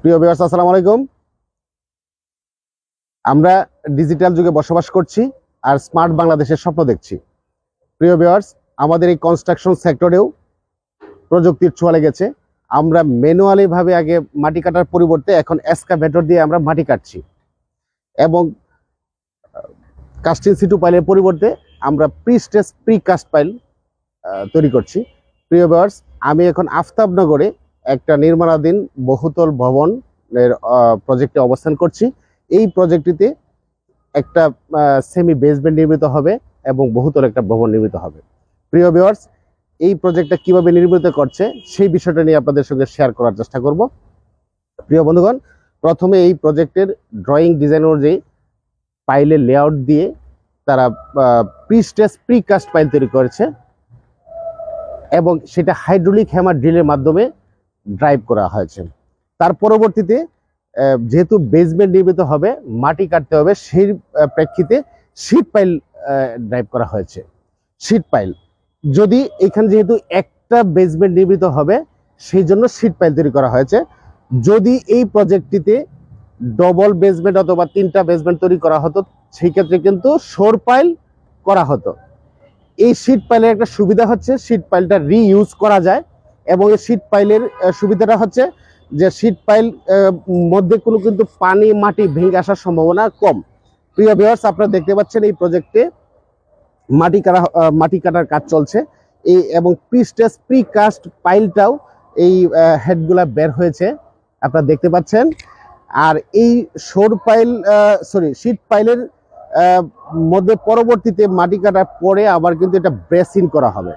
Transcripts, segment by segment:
প্রিয় বিয়ার্স আসসালামু আলাইকুম। আমরা ডিজিটাল যুগে বসবাস করছি আর স্মার্ট বাংলাদেশের স্বপ্ন দেখছি। প্রিয় বিয়ার্স আমাদের এই কনস্ট্রাকশন সেক্টরেও প্রযুক্তির ছোঁয়া লেগেছে। আমরা ম্যানুয়ালি ভাবে আগে মাটি কাটার পরিবর্তে এখন এসকাভেটর দিয়ে আমরা মাটি কাটছি। এবং কাস্টিং সিটু পাইলের পরিবর্তে আমরা pre stage pre cast pile তৈরি করছি। প্রিয় বিয়ার্স আমি এখন আফতাবনগরে একটা নির্মাণাধীন বহুতল ভবনের প্রজেক্টে অবস্থান করছি। এই প্রজেক্টটিতে একটা সেমি বেসমেন্ট নির্মিত হবে এবং বহুতল একটা ভবন নির্মিত হবে। প্রিয় ভিউয়ার্স এই প্রজেক্টটা কীভাবে নির্মিত করছে সেই বিষয়টা নিয়ে আপনাদের সঙ্গে শেয়ার করার চেষ্টা করব। প্রিয় বন্ধুগণ, প্রথমে এই প্রজেক্টের ড্রয়িং ডিজাইন অনুযায়ী পাইলের লেআউট দিয়ে তারা pre stage pre cast pile তৈরি করেছে এবং সেটা হাইড্রোলিক হ্যামার ড্রিলের মাধ্যমে ড্রাইভ করা হয়েছে। তার পরবর্তীতে যেহেতু বেসমেন্ট নির্মিত হবে, মাটি কাটতে হবে, সেই প্রেক্ষিতে শীট পাইল ড্রাইভ করা হয়েছে। শীট পাইল যদি এখানে যেহেতু একটা বেসমেন্ট নির্মিত হবে, সেই জন্য শীট পাইল তৈরি করা হয়েছে। যদি এই প্রজেক্টটিতে ডবল বেসমেন্ট অথবা তিনটা বেসমেন্ট তৈরি করা হতো, সেই ক্ষেত্রে কিন্তু সোর পাইল করা হতো। এই শীট পাইলের একটা সুবিধা হচ্ছে শীট পাইলটা রিইউজ করা যায়। এবং এই শীট পাইলের সুবিধাটা হচ্ছে যে শীট পাইল মধ্যে কোনো কিন্তু পানি, মাটি ভেঙে আসার সম্ভাবনা কম। প্রিয় ভিউয়ার্স আপনারা দেখতে পাচ্ছেন এই প্রজেক্টে মাটি কাটা মাটি কাটার কাজ চলছে। এই এবং প্রি স্টেজ প্রি কাস্ট পাইলটাও এই হেডগুলা বের হয়েছে। আপনারা দেখতে পাচ্ছেন। আর এই সোর পাইল সরি শীট পাইলের মধ্যে পরবর্তীতে মাটি কাটার পরে আবার কিন্তু এটা ব্রেসিং করা হবে।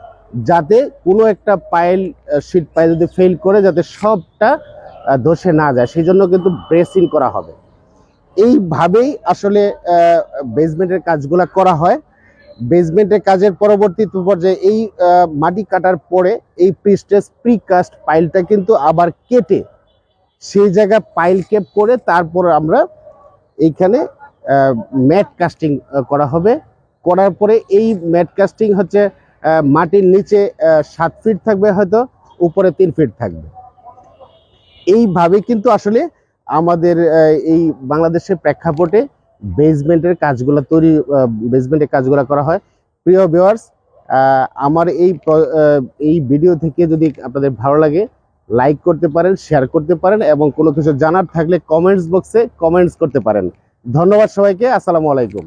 যাতে কোনো একটা পাইল শীট পাইল যদি ফেল করে, যাতে সবটা ধসে না যায়। সেই জন্য কিন্তু ব্রেসিং করা হবে। এইভাবেই আসলে বেসমেন্টের কাজগুলা করা হয়। বেসমেন্টের কাজের পরবর্তী পর্যায়ে এই মাটি কাটার পরে এই প্রিস্টেজ প্রিকাস্ট পাইলটা কিন্তু আবার কেটে সেই জায়গায় পাইল কেপ করে তারপর আমরা এইখানে ম্যাট কাস্টিং করা হবে। করার পরে এই ম্যাট কাস্টিং হচ্ছে মাটির নিচে সাত ফিট থাকবে হয়তো, উপরে তিন ফিট থাকবে। এইভাবে কিন্তু আসলে আমাদের এই বাংলাদেশের প্রেক্ষাপটে বেসমেন্টের কাজগুলো তৈরি বেসমেন্টের কাজগুলো করা হয়। প্রিয় ভিউয়ার্স আমার এই এই ভিডিও থেকে যদি আপনাদের ভালো লাগে লাইক করতে পারেন শেয়ার করতে পারেন এবং কোনো কিছু জানার থাকলে কমেন্টস বক্সে কমেন্টস করতে পারেন। ধন্যবাদ সবাইকে, আসসালামু আলাইকুম।